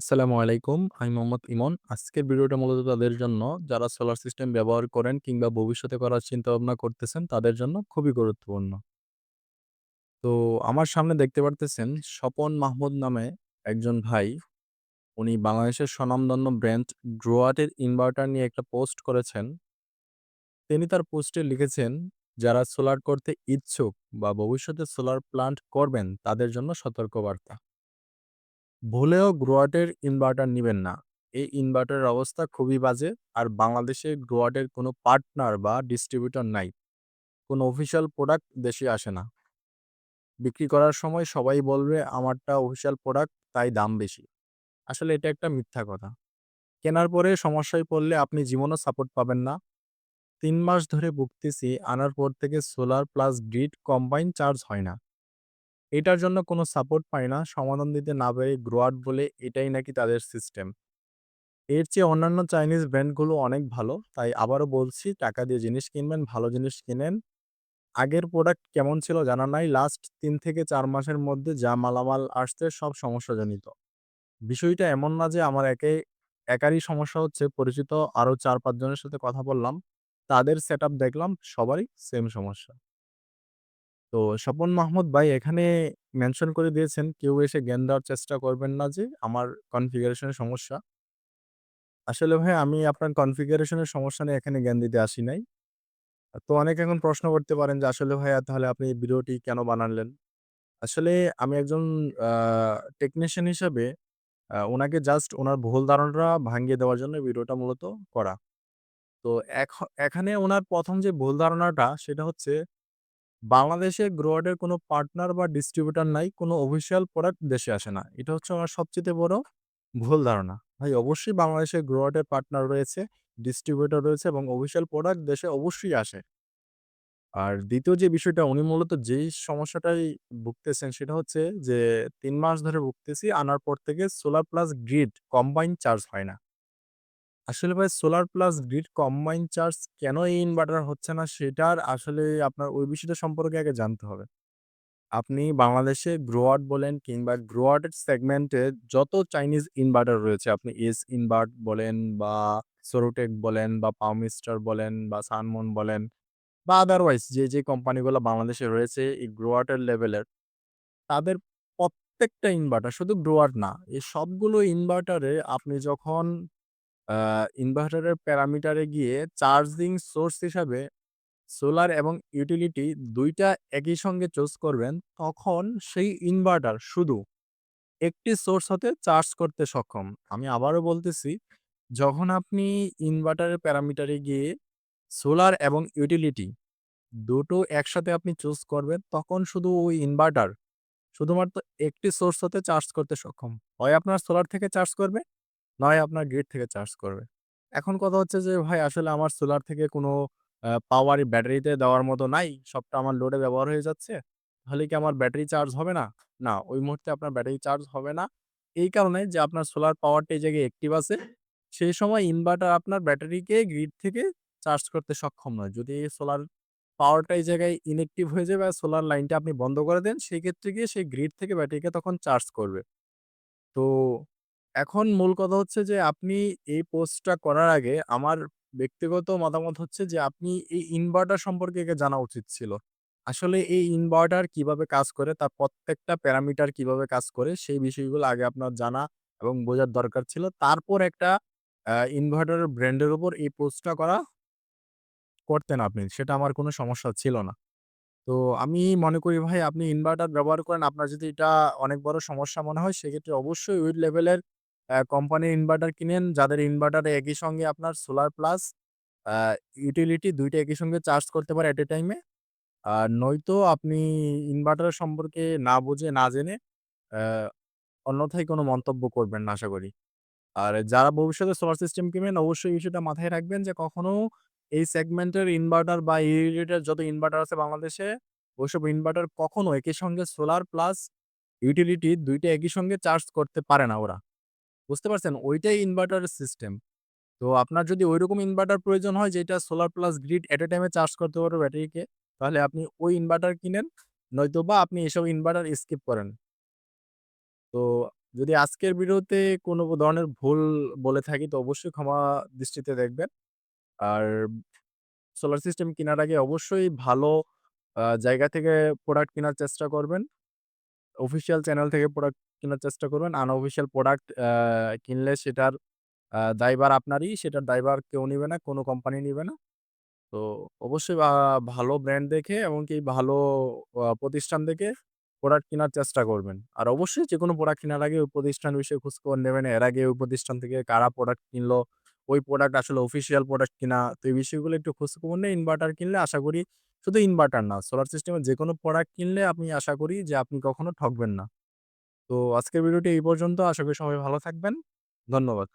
আসসালামু আলাইকুম। আমি মোহাম্মদ ইমন। আজকের ভিডিওটা মূলত তাদের জন্য যারা সোলার সিস্টেম ব্যবহার করেন কিংবা ভবিষ্যতে করার চিন্তাভাবনা করতেছেন তাদের জন্য খুবই গুরুত্বপূর্ণ। তো আমার সামনে দেখতে পারতেছেন স্বপন মাহমুদ নামে একজন ভাই। উনি বাংলাদেশের স্বনামধন্য ব্র্যান্ড ড্রোয়াটের ইনভার্টার নিয়ে একটা পোস্ট করেছেন। তিনি তার পোস্টে লিখেছেন, "যারা সোলার করতে ইচ্ছুক বা ভবিষ্যতে সোলার প্লান্ট করবেন তাদের জন্য সতর্কবার্তা।" ভুলেও গ্রোয়াটের ইনভার্টার নেবেন না। এই ইনভার্টারের অবস্থা খুবই বাজে। আর বাংলাদেশে গ্রোয়াটের কোনো পার্টনার বা ডিস্ট্রিবিউটর নাই। কোনো অফিসিয়াল প্রোডাক্ট দেশে আসে না। বিক্রি করার সময় সবাই বলবে, আমারটা অফিসিয়াল প্রোডাক্ট তাই দাম বেশি। আসলে এটা একটা মিথ্যা কথা। কেনার পরে সমস্যায় পড়লে আপনি জীবনেও সাপোর্ট পাবেন না। তিন মাস ধরে ভুগতেছি, আনার পর থেকে solar plus grid combine charge হয় না। এটার জন্য কোনো সাপোর্ট পাই না। সমাধান দিতে না পেরে গ্রোয়াট বলে এটাই নাকি তাদের সিস্টেম। এর চেয়ে অন্যান্য চাইনিজ ব্র্যান্ডগুলো অনেক ভালো। তাই আবারও বলছি টাকা দিয়ে জিনিস কিনবেন, ভালো জিনিস কিনেন। আগের প্রোডাক্ট কেমন ছিল জানা নাই। লাস্ট তিন থেকে চার মাসের মধ্যে যা মালামাল আসছে সব সমস্যাজনিত। বিষয়টা এমন না যে আমার একে একারই সমস্যা হচ্ছে, পরিচিত আরও চার পাঁচজনের সাথে কথা বললাম। তাদের সেটআপ দেখলাম সবারই সেম সমস্যা। তো স্বপন মাহমুদ ভাই এখানে মেনশন করে দিয়েছেন, কেউ এসে জ্ঞান দেওয়ার চেষ্টা করবেন না যে আমার কনফিগারেশন এর সমস্যা। আসলে ভাই আমি আপনার কনফিগারেশন এর সমস্যা নিয়ে এখানে জ্ঞান দিতে আসি নাই। তো অনেকে এখন প্রশ্ন করতে পারেন যে আসলে ভাইয়া তাহলে আপনি ভিডিওটি কেন বানালেন? আসলে আমি একজন টেকনিশিয়ান হিসাবে আ উনাকে জাস্ট উনার ভুল ধারণাটা ভাঙিয়ে দেওয়ার জন্য ভিডিওটা মূলত করা। তো এখ এখানে উনার ১ম যে ভুল ধারণাটা সেটা হচ্ছে বাংলাদেশে গ্রোয়ার্ড কোনো পার্টনার বা ডিস্ট্রিবিউটার নাই। কোনো অফিসিয়াল প্রোডাক্ট দেশে আসে না। এটা হচ্ছে আমার সবচেয়ে বড় ভুল ধারণা। ভাই অবশ্যই বাংলাদেশে গ্রোয়ার্ড পার্টনার রয়েছে, ডিস্ট্রিবিউটর রয়েছে এবং অফিসিয়াল প্রোডাক্ট দেশে অবশ্যই আসে। আর দ্বিতীয় যে বিষয়টা উনি মূলত যেই সমস্যাটায় ভুগতেছেন সেটা হচ্ছে যে তিন মাস ধরে ভুগতেছি আনার পর থেকে solar plus grid combine charge হয় না। আসলে ভাই solar plus grid combine charge কেন এই ইনভার্টার হচ্ছে না সেটার আসলে আপনার ওই বিষয়টা সম্পর্কে আগে জানতে হবে। আপনি বাংলাদেশে গ্রোয়াট বলেন কিংবা গ্রোয়াটের সেগমেন্টে যত চাইনিজ ইনভার্টার রয়েছে আপনি এস ইনভার্ট বলেন বা সোরোটেক বলেন বা পাওমিস্টার বলেন বা সানমন বলেন বা আদারওয়াইজ যে, যে কোম্পানিগুলো বাংলাদেশে রয়েছে এই গ্রোয়াটের লেভেলের তাদের প্রত্যেকটা ইনভার্টার শুধু গ্রোয়াট না, এই সবগুলো ইনভার্টারে আপনি যখন ইনভার্টারের প্যারামিটারে গিয়ে চার্জিং সোর্স হিসাবে সোলার এবং ইউটিলিটি ২ টা একই সঙ্গে চুজ করবেন, তখন সেই ইনভার্টার শুধু একটি সোর্স হতে চার্জ করতে সক্ষম। আমি আবারও বলতেছি, যখন আপনি ইনভার্টারের প্যারামিটারে গিয়ে সোলার এবং ইউটিলিটি দুটো একসাথে আপনি চুজ করবেন, তখন শুধু ওই ইনভার্টার শুধুমাত্র একটি সোর্স হতে চার্জ করতে সক্ষম। হয় আপনার সোলার থেকে চার্জ করবে, নয় আপনার গ্রিড থেকে চার্জ করবে। এখন কথা হচ্ছে যে ভাই আসলে আমার সোলার থেকে কোনো পাওয়ার ব্যাটারিতে দেওয়ার মতো নাই। সবটা আমার লোডে ব্যবহার হয়ে যাচ্ছে। তাহলে কি আমার ব্যাটারি চার্জ হবে না? না, ওই মুহূর্তে আপনার ব্যাটারি চার্জ হবে না। এই কারণে যে আপনার সোলার পাওয়ারটা এই জায়গায় অ্যাক্টিভ আছে। সেই সময় ইনভার্টার আপনার ব্যাটারিকে গ্রিড থেকে চার্জ করতে সক্ষম নয়। যদি এই সোলার পাওয়ারটা এই জায়গায় ইনঅ্যাক্টিভ হয়ে যায় বা সোলার লাইনটা আপনি বন্ধ করে দেন, সেক্ষেত্রে গিয়ে সেই গ্রিড থেকে ব্যাটারিকে তখন চার্জ করবে। তো এখন মূল কথা হচ্ছে যে, আপনি এই পোস্টটা করার আগে আমার ব্যক্তিগত মতামত হচ্ছে যে, আপনি এই ইনভার্টার সম্পর্কে আগে জানা উচিত ছিল। আসলে এই ইনভার্টার কীভাবে কাজ করে, তার প্রত্যেকটা প্যারামিটার কীভাবে কাজ করে, সেই বিষয়গুলো আগে আপনার জানা এবং বোঝার দরকার ছিল। তারপর একটা, আ ইনভার্টারের ব্র্যান্ডের উপর এই পোস্টটা করা করতেন আপনি। সেটা আমার কোনো সমস্যা ছিল না। তো আমি মনে করি ভাই, আপনি ইনভার্টার ব্যবহার করেন। আপনার যদি এটা অনেক বড় সমস্যা মনে হয়, সেক্ষেত্রে অবশ্যই ওই লেভেলের কোম্পানির ইনভার্টার কিনেন যাদের ইনভার্টারে একই সঙ্গে আপনার সোলার প্লাস ইউটিলিটি দুইটা একই সঙ্গে চার্জ করতে পারে এট এ টাইমে। আর নয়তো আপনি ইনভার্টার সম্পর্কে না বুঝে না জেনে অন্যথায় কোনো মন্তব্য করবেন না আশা করি। আর যারা ভবিষ্যতে সোলার সিস্টেম কিনবেন অবশ্যই বিষয়টা মাথায় রাখবেন যে কখনো এই সেগমেন্টের ইনভার্টার বা ইউটিলিটির যত ইনভার্টার আছে বাংলাদেশে, ওইসব ইনভার্টার কখনো একই সঙ্গে সোলার প্লাস ইউটিলিটি দুইটা একই সঙ্গে চার্জ করতে পারে না ওরা। বুঝতে পারছেন? ওইটাই ইনভার্টার সিস্টেম। তো আপনার যদি ঐরকম ইনভার্টার প্রয়োজন হয় যেটা solar plus grid at a টাইমে চার্জ করতে পারবে ব্যাটারিকে, তাহলে আপনি ওই ইনভার্টার কিনেন। নয়তো বা আপনি এসব ইনভার্টার স্কিপ করেন। তো যদি আজকের ভিডিওতে কোনো ধরনের ভুল বলে থাকি তো অবশ্যই ক্ষমা দৃষ্টিতে দেখবেন। আর সোলার সিস্টেম কিনার আগে অবশ্যই ভালো জায়গা থেকে প্রোডাক্ট কেনার চেষ্টা করবেন। অফিসিয়াল চ্যানেল থেকে প্রোডাক্ট কেনার চেষ্টা করবেন। আনঅফিসিয়াল প্রোডাক্ট কিনলে সেটার দায়ভার আপনারই। সেটার দায়ভার কেউ নিবে না, কোনো কোম্পানি নিবে না। তো অবশ্যই ভালো ব্র্যান্ড দেখে এমনকি ভালো প্রতিষ্ঠান দেখে প্রোডাক্ট কেনার চেষ্টা করবেন। আর অবশ্যই যে কোনো প্রোডাক্ট কেনার আগে ওই প্রতিষ্ঠান বিষয়ে খোঁজখবর নেবেন। এর আগে ওই প্রতিষ্ঠান থেকে কারা প্রোডাক্ট কিনলো, ওই প্রোডাক্ট আসলে অফিসিয়াল প্রোডাক্ট কিনা। তো এই বিষয়গুলো একটু খোঁজখবর নিয়ে ইনভার্টার কিনলে আশা করি শুধু ইনভার্টার না, সোলার সিস্টেমের যে কোনো প্রোডাক্ট কিনলে আমি আশা করি যে আপনি কখনো ঠকবেন না। তো আজকের ভিডিওটি এই পর্যন্ত। আশা করি সবাই ভালো থাকবেন। ধন্যবাদ।